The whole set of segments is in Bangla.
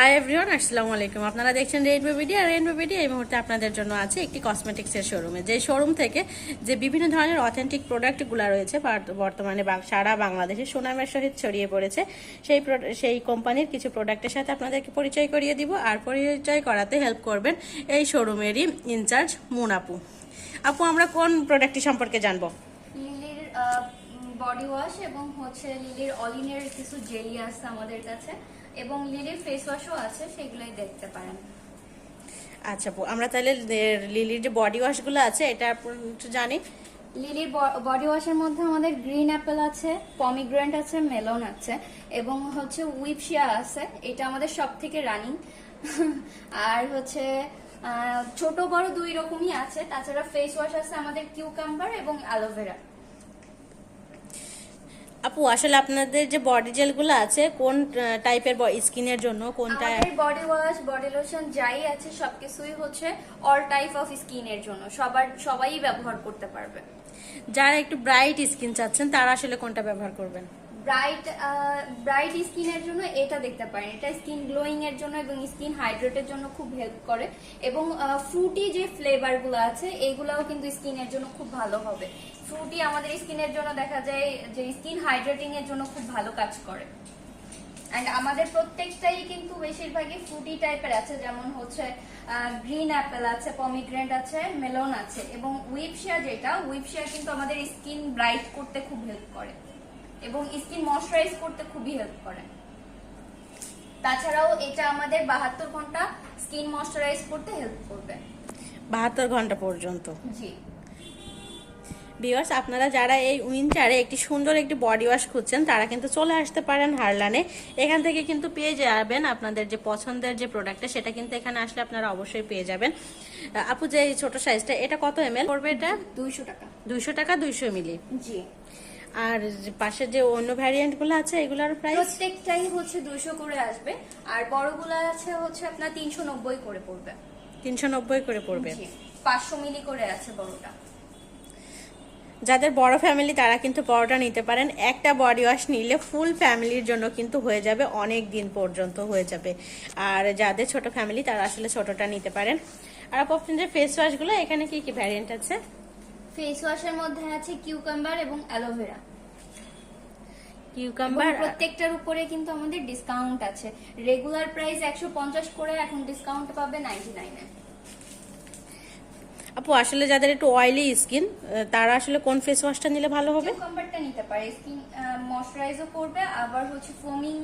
হাই এভরিওয়ান আসসালামু আলাইকুম। আপনারা দেখছেন রেইনবো ভিডিও আর রেইনবো ভিডিও এই মুহূর্তে আপনাদের জন্য আছে একটি কসমেটিক্সের শোরুমে যে শোরুম থেকে যে বিভিন্ন ধরনের অথেন্টিক প্রোডাক্টগুলো রয়েছে বর্তমানে সারা বাংলাদেশে সুনামের সহিত ছড়িয়ে পড়েছে, সেই সেই কোম্পানির কিছু প্রোডাক্টের সাথে আপনাদেরকে পরিচয় করিয়ে দিব। আর পরিচয় করাতে হেল্প করবেন এই শোরুমেরই ইনচার্জ মুনাপু। আপু আপু আমরা কোন প্রোডাক্টটি সম্পর্কে জানব? বডি ওয়াশ এবং হচ্ছে লিলির অলিনের কিছু জেলি আছে আমাদের কাছে। এবং লিলির ফেস ওয়াশও আছে সেগুলোই দেখতে পারেন। আচ্ছা আমরা তাহলে লিলির যে বডি ওয়াশগুলো আছে এটা একটু জানি লিলির বডি ওয়াশের মধ্যে আমাদের গ্রিন অ্যাপেল আছে পমিগ্রেন্ট আছে মেলন আছে এবং হচ্ছে উইপশিয়া আছে এটা আমাদের সব থেকে রানিং আর হচ্ছে ছোট বড় দুই রকমই আছে তাছাড়া ফেস ওয়াশ আছে আমাদের কিউকাম্বার এবং অ্যালোভেরা আপু আসলে আপনাদের যে বডি জেলগুলো আছে কোন টাইপের স্কিনের জন্য কোনটা আমাদের বডি ওয়াশ বডি লোশন যাই আছে সবকিছুই হচ্ছে অল টাইপ অফ স্কিনের জন্য। সবার সবাই ব্যবহার করতে পারবে। যারা একটু ব্রাইট স্কিন চাচ্ছেন তারা আসলে কোনটা ব্যবহার করবেন? ব্রাইট ব্রাইট স্কিনের জন্য এটা দেখতে পারেন। এটা স্কিন গ্লোয়িং এর জন্য এবং স্কিন হাইড্রেটের জন্য খুব হেল্প করে। এবং ফ্রুটি যে ফ্লেভারগুলো আছে, এগুলাও কিন্তু স্কিনের জন্য খুব ভালো হবে। ফ্রুটি আমাদের স্কিনের জন্য দেখা যায় যে স্কিন হাইড্রেটিং এর জন্য খুব ভালো কাজ করে। অ্যান্ড আমাদের প্রত্যেকটাই কিন্তু বেশিরভাগই ফ্রুটি টাইপের আছে। যেমন হচ্ছে গ্রিন অ্যাপেল আছে পমিগ্রেন্ট আছে মেলন আছে। এবং উইপশিয়া যেটা উইপশিয়া কিন্তু আমাদের স্কিন ব্রাইট করতে খুব হেল্প করে। এবং স্কিন ময়শ্চারাইজ করতে খুবই হেল্প করে। তাছাড়াও এটা আমাদের বাহাত্তর ঘণ্টা স্কিন ময়শ্চারাইজ করতে হেল্প করবে। বাহাত্তর ঘণ্টা পর্যন্ত? জি। ভিউয়ার্স আপনারা যারা এই উইন্টারে একটি সুন্দর একটি বডি ওয়াশ খুঁজছেন তারা কিন্তু চলে আসতে পারেন হারলানে এখান থেকে কিন্তু পেয়ে যাবেন আপনাদের যে পছন্দের যে প্রোডাক্টটা সেটা কিন্তু এখানে আসলে আপনারা অবশ্যই পেয়ে যাবেন। আপু যে এই ছোট সাইজটা এটা কত এম এল পড়বে এটা দুইশো টাকা। দুইশো টাকা দুইশো মিলি। জি। আর পাশে যে অন্য ভ্যারিয়েন্টগুলো আছে এগুলোর প্রাইস প্রত্যেকটাই হচ্ছে দুইশো করে আসবে। আর বড়গুলো আছে হচ্ছে আপনার তিনশো নব্বই করে পড়বে। তিনশো নব্বই করে পড়বে। পাঁচশো মিলি করে আছে বড়টা। যাদের বড় ফ্যামিলি তারা কিন্তু বড়টা নিতে পারেন। একটা বডি ওয়াশ নিলে ফুল ফ্যামিলির জন্য কিন্তু হয়ে যাবে অনেক দিন পর্যন্ত হয়ে যাবে। আর যাদের ছোট ফ্যামিলি তারা আসলে ছোটটা নিতে পারেন। আর আপু আপনার যে ফেস ওয়াশগুলো এখানে কি কি ভ্যারিয়েন্ট আছে? ফেস ওয়াশের মধ্যে আছে কিউকাম্বার এবং অ্যালোভেরা কিউকাম্বার প্রত্যেকটার উপরে কিন্তু আমাদের ডিসকাউন্ট আছে। রেগুলার প্রাইস একশো পঞ্চাশ করে এখন ডিসকাউন্ট পাবে নাইনটি নাইনে আপু আসলে যাদের একটু অয়েলি স্কিন তারা আসলে কোন ফেস ওয়াশটা নিলে ভালো হবে? কিউকাম্বারটা নিতে পারে। স্কিন ময়শ্চারাইজও করবে আবার হচ্ছে ফোমিং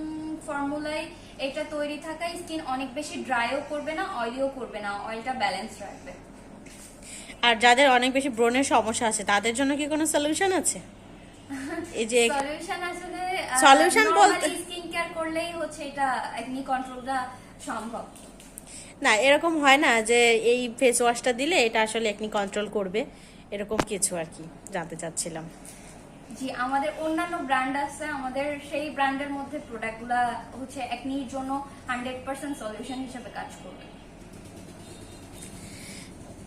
ফর্মুলায় এটা তৈরি থাকা স্কিন অনেক বেশি ড্রাইও করবে না অয়েলিও করবে না। অয়েলটা ব্যালেন্স রাখবে। আর যাদের অনেক বেশি ব্রণের সমস্যা আছে তাদের জন্য কি কোনো সলিউশন আছে? এই যে সলিউশন আসলে Solution বলতে- স্কিন কেয়ার করলেই হচ্ছে এটা একনি কন্ট্রোলটা সম্ভব। না এরকম হয় না যে এই ফেস ওয়াশটা দিলে এটা আসলে একনি কন্ট্রোল করবে এরকম কিছু আর কি জানতে চাচ্ছিলাম। জি আমাদের অন্যান্য ব্র্যান্ড আছে আমাদের সেই ব্র্যান্ডের মধ্যে প্রোডাক্টগুলো হচ্ছে একনির জন্য হান্ড্রেড পার্সেন্ট সলিউশন হিসেবে কাজ করবে।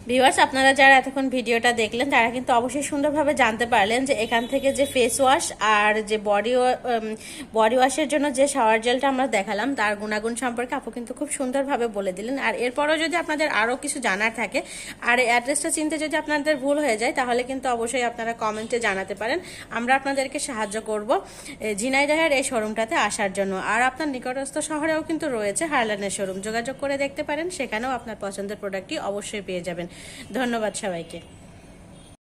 ভিউয়ার্স আপনারা যারা এতক্ষণ ভিডিওটা দেখলেন, তারা কিন্তু অবশ্যই সুন্দরভাবে জানতে পারলেন যে এখান থেকে যে ফেস ওয়াশ আর যে বডি বডি ওয়াশের জন্য যে শাওয়ার জেলটা আমরা দেখালাম, তার গুণাগুণ সম্পর্কে আপু কিন্তু খুব সুন্দরভাবে বলে দিলেন। আর এরপরও যদি আপনাদের আরও কিছু জানার থাকে, আর অ্যাড্রেসটা চিনতে যদি আপনাদের ভুল হয়ে যায়, তাহলে কিন্তু অবশ্যই আপনারা কমেন্টে জানাতে পারেন। আমরা আপনাদেরকে সাহায্য করব ঝিনাইদহের এই শোরুমটাতে আসার জন্য। আর আপনার নিকটস্থ শহরেও কিন্তু রয়েছে হারলানের শোরুম যোগাযোগ করে দেখতে পারেন, সেখানেও আপনার পছন্দের প্রোডাক্টটি অবশ্যই পেয়ে যাবেন। ধন্যবাদ সবাইকে।